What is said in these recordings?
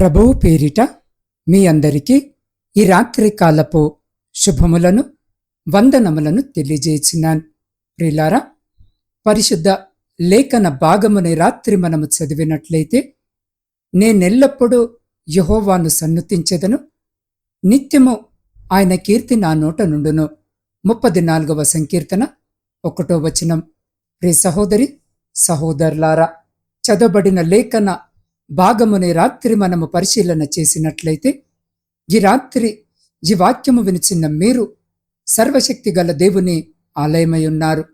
ప్రభువు పేరిట మీ అందరికీ ఈ రాత్రి కాలపు శుభములను వందనములను తెలియజేసినాను. ప్రిలారా పరిశుద్ధ లేఖన భాగముని రాత్రి మనము చదివినట్లయితే నేనెల్లప్పుడూ యహోవాను సన్నుతించెదను. నిత్యము ఆయన కీర్తి నా నోట నుండును. ముప్పది నాలుగవ సంకీర్తన ఒకటో వచనం. ప్రి సహోదరి సహోదరులారా చదవబడిన లేఖన భాగముని రాత్రి మనము పరిశీలన చేసినట్లయితే ఈ రాత్రి ఈ వాక్యము వినిచిన్న మీరు సర్వశక్తి గల దేవుని ఆలయమై ఉన్నారు.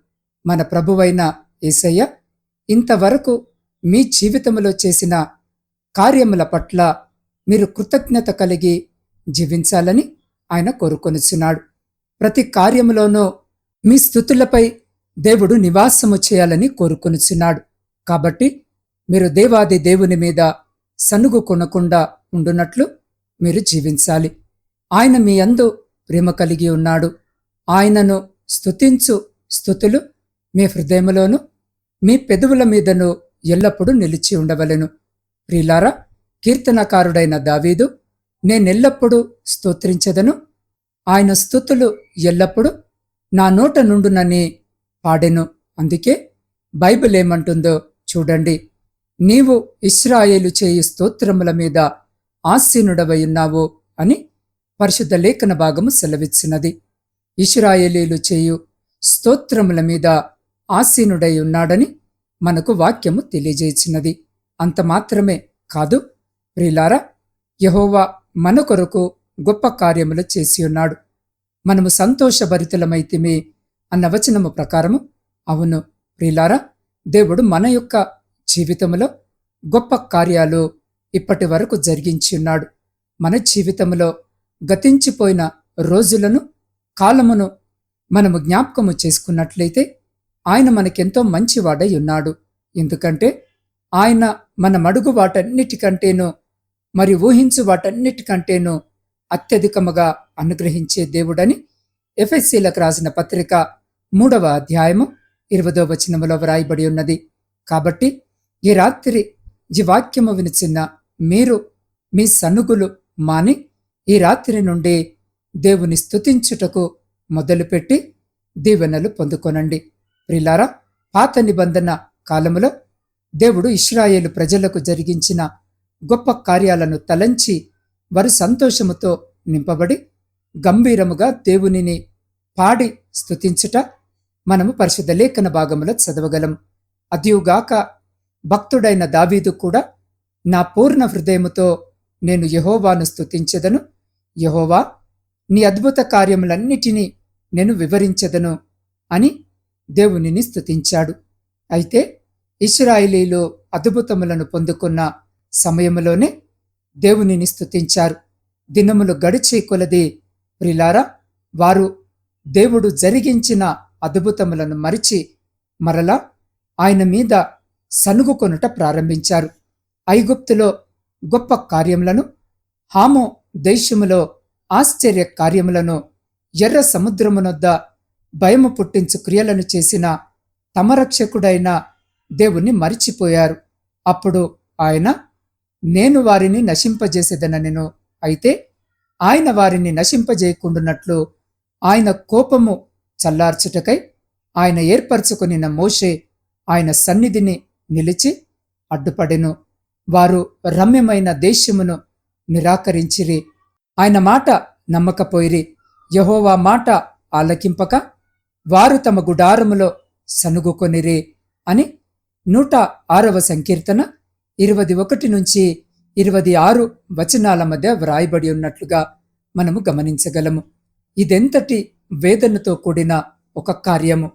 మన ప్రభువైన ఏసయ్య ఇంతవరకు మీ జీవితంలో చేసిన కార్యముల పట్ల మీరు కృతజ్ఞత కలిగి జీవించాలని ఆయన కోరుకొనిచున్నాడు. ప్రతి కార్యములోనూ మీ స్థుతులపై దేవుడు నివాసము చేయాలని కోరుకొనిచున్నాడు. కాబట్టి మీరు దేవాది దేవుని మీద సనుగు కొనకుండా ఉండునట్లు మీరు జీవించాలి. ఆయన మీ అందు ప్రేమ కలిగి ఉన్నాడు. ఆయనను స్తుతించు స్థుతులు మీ హృదయములోను మీ పెదవుల మీదను ఎల్లప్పుడూ నిలిచి ఉండవలెను. ప్రిలారా కీర్తనకారుడైన దావీదు నేనెల్లప్పుడూ స్తోత్రించదను. ఆయన స్థుతులు ఎల్లప్పుడూ నా నోట నుండునని పాడెను. అందుకే బైబిల్ ఏమంటుందో చూడండి. నీవు ఇస్రాయేలు చేయు స్తోత్రముల మీద ఆసీనుడవై ఉన్నావు అని పరిశుద్ధ లేఖన భాగము సెలవిచ్చినది. ఇస్రాయేలీలు చేయు స్తోత్రముల మీద ఆసీనుడై ఉన్నాడని మనకు వాక్యము తెలియజేసినది. అంత మాత్రమే కాదు ప్రిలారా యహోవా మన కొరకు గొప్ప కార్యములు చేసి ఉన్నాడు. మనము సంతోషభరితులమైతిమి అన్న వచనము ప్రకారము అవును ప్రిలారా దేవుడు మన యొక్క జీవితంలో గొప్ప కార్యాలు ఇప్పటి వరకు జరిగించి ఉన్నాడు. మన జీవితంలో గతించిపోయిన రోజులను కాలమును మనము జ్ఞాపకము చేసుకున్నట్లయితే ఆయన మనకెంతో మంచివాడై ఉన్నాడు. ఎందుకంటే ఆయన మన మడుగు వాటన్నిటికంటేనూ మరి ఊహించు వాటన్నిటికంటేనూ అత్యధికముగా అనుగ్రహించే దేవుడని ఎఫ్ఎస్సీలకు రాసిన పత్రిక మూడవ అధ్యాయము ఇరవదో వచనములో వ్రాయబడి ఉన్నది. కాబట్టి ఈ రాత్రి ఈ వాక్యము వినిచిన మీరు మీ సనుగులు మాని ఈ రాత్రి నుండి దేవుని స్థుతించుటకు మొదలుపెట్టి దీవెనలు పొందుకొనండి. ప్రిలారా పాత నిబంధన కాలములో దేవుడు ఇస్రాయేలు ప్రజలకు జరిగించిన గొప్ప కార్యాలను తలంచి వారు సంతోషముతో నింపబడి గంభీరముగా దేవునిని పాడి స్థుతించుట మనము పరిశుద్ధ లేఖన భాగములో చదవగలం. అదియుగాక భక్తుడైన దావీదు కూడా నా పూర్ణ హృదయముతో నేను యహోవాను స్థుతించెదను యహోవా నీ అద్భుత కార్యములన్నిటినీ నేను వివరించెదను అని దేవునిని స్థుతించాడు అయితే ఇస్రాయిలీలు అద్భుతములను పొందుకున్న సమయములోనే దేవునిని స్థుతించారు దినములు గడిచే కొలది ప్రిలారా వారు దేవుడు జరిగించిన అద్భుతములను మరిచి మరలా ఆయన మీద సనుగుకొనుట ప్రారంభించారు. ఐగుప్తులో గొప్ప కార్యములను హాము దేశములో ఆశ్చర్య కార్యములను ఎర్ర సముద్రమునొద్ద భయము పుట్టించు క్రియలను చేసిన తమరక్షకుడైన దేవుణ్ణి మరిచిపోయారు. అప్పుడు ఆయన నేను వారిని నశింపజేసేదనెను అయితే ఆయన వారిని నశింపజేయకుండునట్లు ఆయన కోపము చల్లార్చుటకై ఆయన ఏర్పరచుకొనిన మోషే ఆయన సన్నిధిని నిలిచి అడ్డుపడెను. వారు రమ్యమైన దేశమును నిరాకరించిరి. ఆయన మాట నమ్మకపోయిరి. యహోవా మాట ఆలకింపక వారు తమ గుడారములో సనుగుకొనిరి అని నూట ఆరవ సంకీర్తన ఇరవది ఒకటి నుంచి ఇరవది ఆరు వచనాల మధ్య వ్రాయబడి ఉన్నట్లుగా మనము గమనించగలము. ఇదెంతటి వేదనతో కూడిన ఒక కార్యము.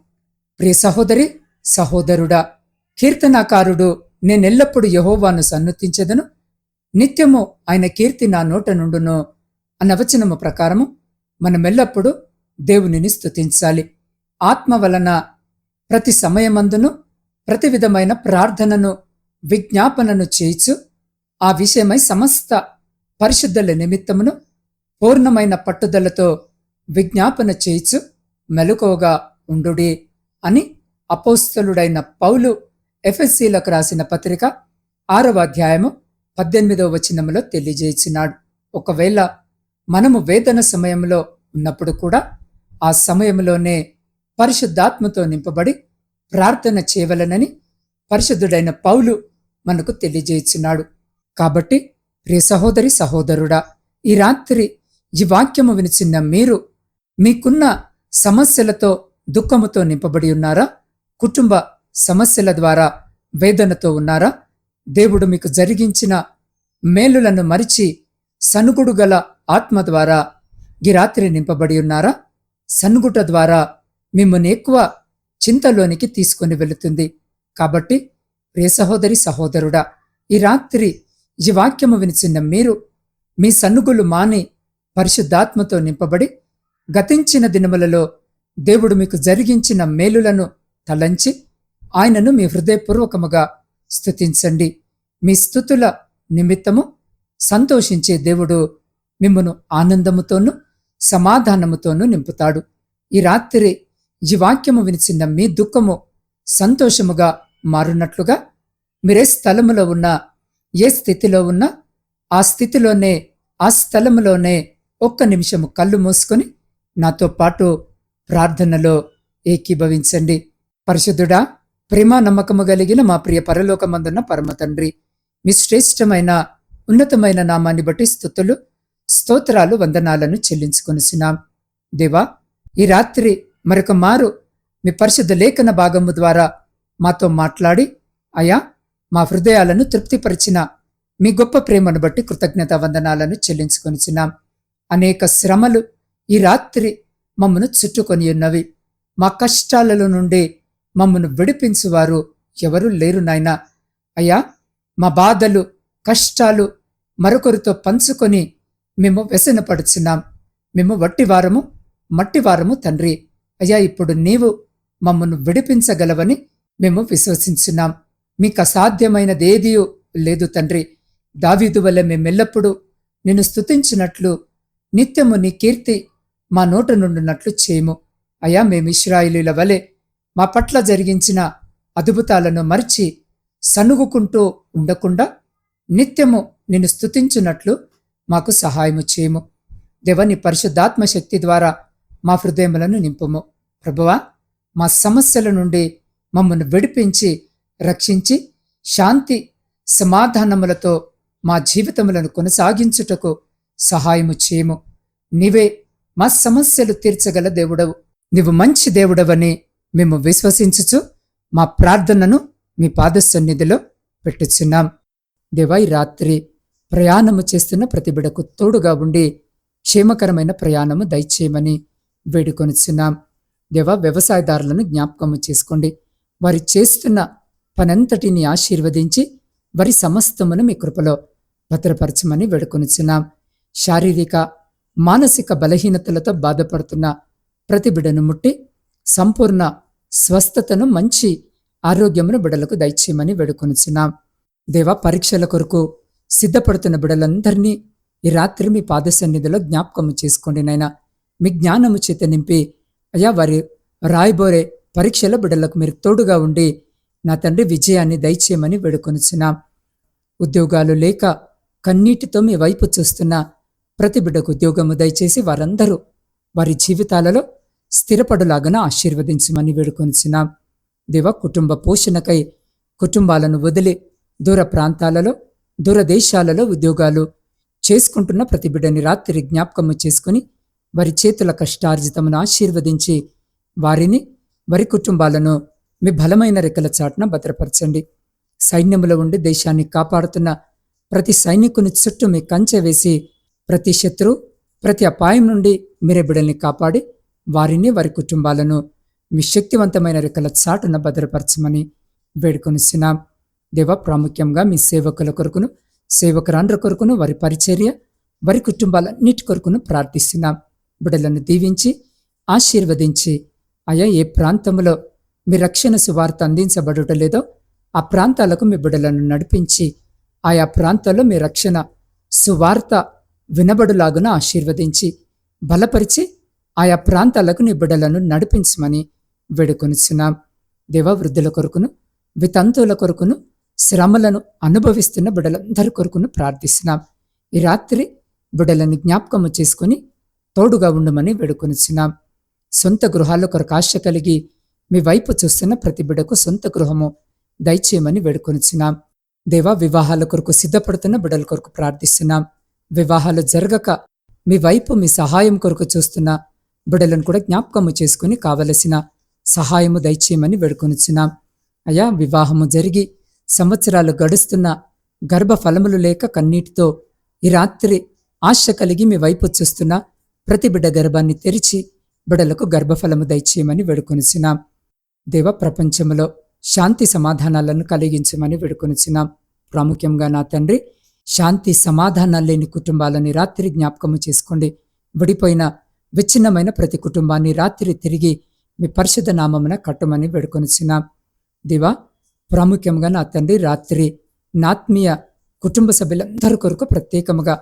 ప్రియ సహోదరి సహోదరుడా కీర్తనాకారుడు నేనెల్లప్పుడు యహోవాను సన్నుతించెదను. నిత్యము ఆయన కీర్తి నా నోట నుండును అన్న వచనము ప్రకారము మనమెల్లప్పుడూ దేవునిని స్తుతించాలి. ఆత్మ వలన ప్రతి సమయమందును ప్రతి విధమైన ప్రార్థనను విజ్ఞాపనను చేయిచు ఆ విషయమై సమస్త పరిశుద్ధుల నిమిత్తమును పూర్ణమైన పట్టుదలతో విజ్ఞాపన చేయిచు మెలకువగా ఉండుడి అని అపోస్తలుడైన పౌలు ఎఫ్ఎస్సీలకు రాసిన పత్రిక ఆరవ అధ్యాయము పద్దెనిమిదవ వచనములో తెలియజేసినాడు. ఒకవేళ మనము వేదన సమయంలో ఉన్నప్పుడు కూడా ఆ సమయంలోనే పరిశుద్ధాత్మతో నింపబడి ప్రార్థన చేయవలనని పరిశుద్ధుడైన పౌలు మనకు తెలియజేస్తున్నాడు కాబట్టి ప్రియ సహోదరి సహోదరుడా ఈ రాత్రి ఈ వాక్యము వినిచిన్న మీరు మీకున్న సమస్యలతో దుఃఖముతో నింపబడి ఉన్నారా? కుటుంబ సమస్యల ద్వారా వేదనతో ఉన్నారా? దేవుడు మీకు జరిగించిన మేలులను మరిచి సనుగుడు గల ఆత్మ ద్వారా గిరాత్రి నింపబడి ఉన్నారా? సనుగుట ద్వారా మిమ్మల్ని ఎక్కువ చింతలోనికి తీసుకొని వెళుతుంది. కాబట్టి ప్రియ సహోదరి సహోదరుడా ఈ రాత్రి ఈ వాక్యము వినిచిన్న మీరు మీ సన్నుగులు మాని పరిశుద్ధాత్మతో నింపబడి గతించిన దినములలో దేవుడు మీకు జరిగించిన మేలులను తలంచి ఆయనను మీ హృదయపూర్వకముగా స్థుతించండి మీ స్థుతుల నిమిత్తము సంతోషించే దేవుడు మిమ్మను ఆనందముతోనూ సమాధానముతోనూ నింపుతాడు. ఈ రాత్రి ఈ వాక్యము వినిచిన మీ దుఃఖము సంతోషముగా మారునట్లుగా మీరే స్థలములో ఉన్నా ఏ స్థితిలో ఉన్నా ఆ స్థితిలోనే ఆ స్థలములోనే ఒక్క నిమిషము కళ్ళు మూసుకొని నాతో పాటు ప్రార్థనలో ఏకీభవించండి. పరిశుద్ధుడా ప్రేమ నమ్మకము కలిగిన మా ప్రియ పరలోకమందున్న పరమ తండ్రి. మీ శ్రేష్టమైన ఉన్నతమైన నామాన్ని బట్టి స్థుతులు స్తోత్రాలు వందనాలను చెల్లించుకొనిసినాం దేవా ఈ రాత్రి మరొక మారు మీ పరిశుద్ధ లేఖన భాగము ద్వారా మాతో మాట్లాడి అయా మా హృదయాలను తృప్తిపరిచిన మీ గొప్ప ప్రేమను బట్టి కృతజ్ఞత వందనాలను చెల్లించుకొనిచున్నాం. అనేక శ్రమలు ఈ రాత్రి మమ్మను చుట్టుకొని ఉన్నవి మా కష్టాలలో నుండి మమ్మను విడిపించువారు ఎవరూ లేరు నాయనా. అయ్యా మా బాధలు కష్టాలు మరొకరితో పంచుకొని మేము వ్యసనపడుచున్నాం. మేము వట్టివారము మట్టివారము తండ్రి. అయ్యా ఇప్పుడు నీవు మమ్మను విడిపించగలవని మేము విశ్వసించున్నాం. మీకు అసాధ్యమైనదేదీ లేదు తండ్రి. దావీదు వల్ల మేమెల్లప్పుడూ నిన్ను స్తుతించినట్లు నిత్యము నీ కీర్తి మా నోట నుండినట్లు చేయము. అయా మేము ఇస్రాయిలీల వలె మా పట్ల జరిగించిన అద్భుతాలను మరిచి సనుగుకుంటూ ఉండకుండా నిత్యము నిన్ను స్థుతించినట్లు మాకు సహాయము చేయము. దేవని పరిశుద్ధాత్మ శక్తి ద్వారా మా హృదయములను నింపుము. ప్రభువా మా సమస్యల నుండి మమ్మల్ని విడిపించి రక్షించి శాంతి సమాధానములతో మా జీవితములను కొనసాగించుటకు సహాయము చేయము. నీవే మా సమస్యలు తీర్చగల దేవుడవు. నీవు మంచి దేవుడవని మేము విశ్వసించుచు మా ప్రార్థనను మీ పాద సన్నిధిలో పెట్టుచున్నాం. దేవా ఈ రాత్రి ప్రయాణము చేస్తున్న ప్రతి బిడకు తోడుగా ఉండి క్షేమకరమైన ప్రయాణము దయచేయమని వేడుకొనిచున్నాం. దేవా వ్యవసాయదారులను జ్ఞాపకము చేసుకోండి. వారి చేస్తున్న పనంతటిని ఆశీర్వదించి వారి సమస్తమును మీ కృపలో భద్రపరచమని వేడుకొనిచున్నాం. శారీరక మానసిక బలహీనతలతో బాధపడుతున్న ప్రతి బిడను ముట్టి సంపూర్ణ స్వస్థతను మంచి ఆరోగ్యమును బిడలకు దయచేయమని వేడుకొనిచున్నాం. దేవా పరీక్షల కొరకు సిద్ధపడుతున్న బిడలందరినీ ఈ రాత్రి మీ పాద సన్నిధిలో జ్ఞాపకము చేసుకోండి నైనా మీ జ్ఞానము చేత నింపి అయ్యా వారి రాయబోరే పరీక్షల బిడలకు మీరు తోడుగా ఉండి నా తండ్రి విజయాన్ని దయచేయమని వేడుకొనిచున్నాం. ఉద్యోగాలు లేక కన్నీటితో మీ వైపు చూస్తున్న ప్రతి బిడ్డకు ఉద్యోగము దయచేసి వారందరూ వారి జీవితాలలో స్థిరపడులాగన ఆశీర్వదించమని వేడుకొనిచిన దేవ కుటుంబ పోషణకై కుటుంబాలను వదిలి దూర ప్రాంతాలలో దూర దేశాలలో ఉద్యోగాలు చేసుకుంటున్న ప్రతి బిడ్డని రాత్రి జ్ఞాపకము చేసుకుని వారి చేతుల కష్టార్జితమును ఆశీర్వదించి వారిని వారి కుటుంబాలను మీ బలమైన రెక్కల చాటున భద్రపరచండి. సైన్యములో ఉండి దేశాన్ని కాపాడుతున్న ప్రతి సైనికుని చుట్టూ మీ కంచె వేసి ప్రతి శత్రు ప్రతి అపాయం నుండి మీరే బిడల్ని కాపాడి వారిని వారి కుటుంబాలను మీ శక్తివంతమైన రెక్కల చాటున భద్రపరచమని వేడుకొనిస్తున్నాం దేవ ప్రాముఖ్యంగా మీ సేవకుల కొరకును సేవకురాండ్ర కొరకును వారి పరిచర్య వారి కుటుంబాలన్నిటి కొరకును ప్రార్థిస్తున్నాం. బిడలను దీవించి ఆశీర్వదించి ఆయా ఏ ప్రాంతంలో మీ రక్షణ సువార్త అందించబడుట లేదో ఆ ప్రాంతాలకు మీ బిడలను నడిపించి ఆయా ప్రాంతాల్లో మీ రక్షణ సువార్త వినబడులాగున ఆశీర్వదించి బలపరిచి ఆయా ప్రాంతాలకు నీ బిడలను నడిపించమని వేడుకొనిచున్నాం. దేవవృద్ధుల కొరకును వితంతువుల కొరకును శ్రమలను అనుభవిస్తున్న బిడ్డలందరి కొరకును ప్రార్థిస్తున్నాం. ఈ రాత్రి బిడ్డలను జ్ఞాపకము చేసుకుని తోడుగా ఉండమని వేడుకొనిచున్నాం. సొంత గృహాల కొరకు ఆశ కలిగి మీ వైపు చూస్తున్న ప్రతి బిడ్డకు సొంత గృహము దయచేయమని వేడుకొనిచున్నాం. దేవా వివాహాల కొరకు సిద్ధపడుతున్న బిడ్డల కొరకు ప్రార్థిస్తున్నాం. వివాహాలు జరగక మీ వైపు మీ సహాయం కొరకు చూస్తున్న బిడ్డలను కూడా జ్ఞాపకము చేసుకుని కావలసిన సహాయము దయచేయమని వేడుకొనిచ్చున్నాం అయా వివాహము జరిగి సంవత్సరాలు గడుస్తున్న గర్భఫలములు లేక కన్నీటితో ఈ రాత్రి ఆశ కలిగి మీ వైపు చూస్తున్న ప్రతి బిడ్డ గర్భాన్ని తెరిచి బిడలకు గర్భఫలము దయచేయమని వేడుకొనిచున్నాం. దేవ ప్రపంచంలో శాంతి సమాధానాలను కలిగించమని వేడుకొనిచున్నాం. ప్రాముఖ్యంగా నా తండ్రి శాంతి సమాధానాలు లేని కుటుంబాలని రాత్రి జ్ఞాపకము చేసుకోండి. విడిపోయిన విచ్ఛిన్నమైన ప్రతి కుటుంబాన్ని రాత్రి తిరిగి మీ పరిశుద్ధ నామమున కట్టమని వేడుకొనిచ్చిన దివా ప్రాముఖ్యంగా నా తండ్రి రాత్రి నాత్మీయ కుటుంబ సభ్యులందరి కొరకు ప్రత్యేకముగా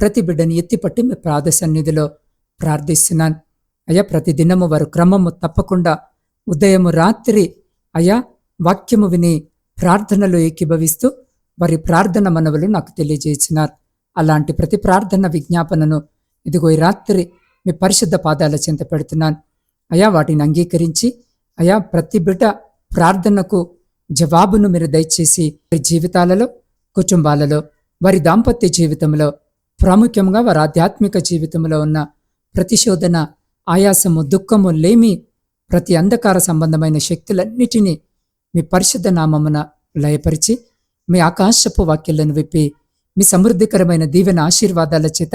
ప్రతి బిడ్డని ఎత్తిపట్టి మీ ప్రాద సన్నిధిలో ప్రార్థిస్తున్నాను. అయ్యా ప్రతి దినము వారు క్రమము తప్పకుండా ఉదయము రాత్రి అయ్యా వాక్యము విని ప్రార్థనలో ఏకీభవిస్తూ వారి ప్రార్థన మనవులు నాకు తెలియజేసినారు. అలాంటి ప్రతి ప్రార్థన విజ్ఞాపనను ఇదిగో ఈ రాత్రి మీ పరిశుద్ధ పాదాల చెంత పెడుతున్నాను. అయా వాటిని అంగీకరించి అయా ప్రతి బిడ్డ ప్రార్థనకు జవాబును మీరు దయచేసి వారి జీవితాలలో కుటుంబాలలో వారి దాంపత్య జీవితంలో ప్రాముఖ్యంగా వారి ఆధ్యాత్మిక జీవితంలో ఉన్న ప్రతిశోధన ఆయాసము దుఃఖము లేమి ప్రతి అంధకార సంబంధమైన శక్తులన్నిటినీ మీ పరిశుద్ధ నామమున లయపరిచి మీ ఆకాశపు వాక్యాలను విప్పి మీ సమృద్ధికరమైన దీవెన ఆశీర్వాదాల చేత